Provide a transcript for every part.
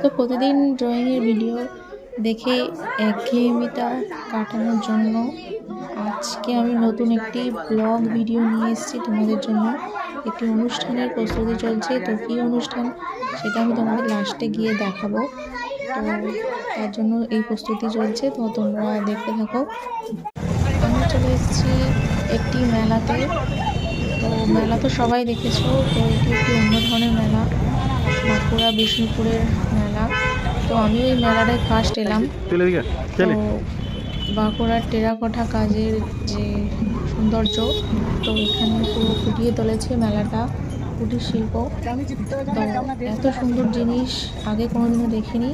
তো প্রতিদিন ড্রয়িংয়ের ভিডিও দেখে একঘেয়েমিটা কাটানোর জন্য আজকে আমি নতুন একটি ব্লগ ভিডিও নিয়ে এসেছি তোমাদের জন্য। একটি অনুষ্ঠানের প্রস্তুতি চলছে। তো কী অনুষ্ঠান? সেটা আমি তোমাদের লাস্টে গিয়ে দেখাবো। তো তার জন্য এই প্রস্তুতি চলছে। তো তোমরা দেখতে থাকো। আমি চলে এসেছি একটি মেলাতে। তো মেলা তো সবাই দেখেছ। তো এটি একটি বিষ্ণুপুরের মেলা। তো আমি ওই মেলাটায় ফার্স্ট এলাম। তো বাঁকুড়ার টেরাকোটা কাজের যে সৌন্দর্য তো এখানে পুরো ফুটিয়ে তুলেছে মেলাটা কুটির শিল্প। তো এত সুন্দর জিনিস আগে কোনোদিনও দেখিনি।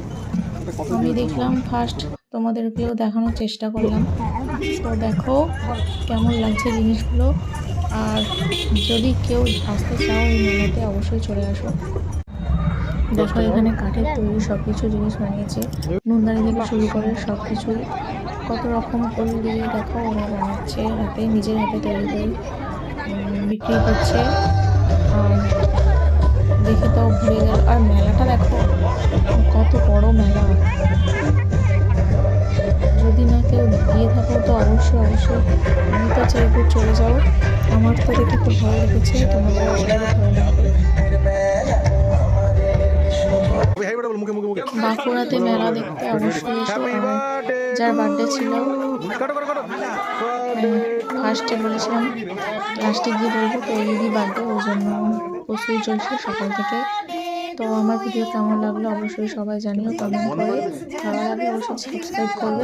আমি দেখলাম ফার্স্ট তোমাদেরকেও দেখানোর চেষ্টা করলাম। তো দেখো কেমন লাগছে জিনিসগুলো। আর যদি কেউ আসতে চাও এই মেলাতে অবশ্যই চলে আসো। দেখো এখানে কাঠের তৈরি সব কিছু জিনিস বানিয়েছে। নুনদানি থেকে শুরু করে সব কিছুই কত রকম ফুল দিয়ে দেখো ওরা বানাচ্ছে, হাতে, নিজের হাতে তৈরি করে বিক্রি করছে। দেখে তো ঘুরে গেল। আর মেলাটা দেখো, কত বড় মেলা। যদি না কেউ গিয়ে থাকো তো অবশ্যই অবশ্যই আমি তো চাইব চলে যাও। আমার তো দেখে খুব ভালো লেগেছে, তোমাদের ভালো বাঁকুড়াতে মেলা দেখতে অবশ্যই যার বার্থডে ছিল। কাটো কাটো কাটো। ফার্স্টে বলেছিলাম লাস্টে গিয়ে বলব তো এই দিদি বার্থডে ওই জন্য প্রচুর চলছে সকাল থেকে। তো আমার ভিডিও কেমন লাগল অবশ্যই সবাই জানিও কমেন্ট করে। ভালো লাগলে অবশ্যই সাবস্ক্রাইব করবে।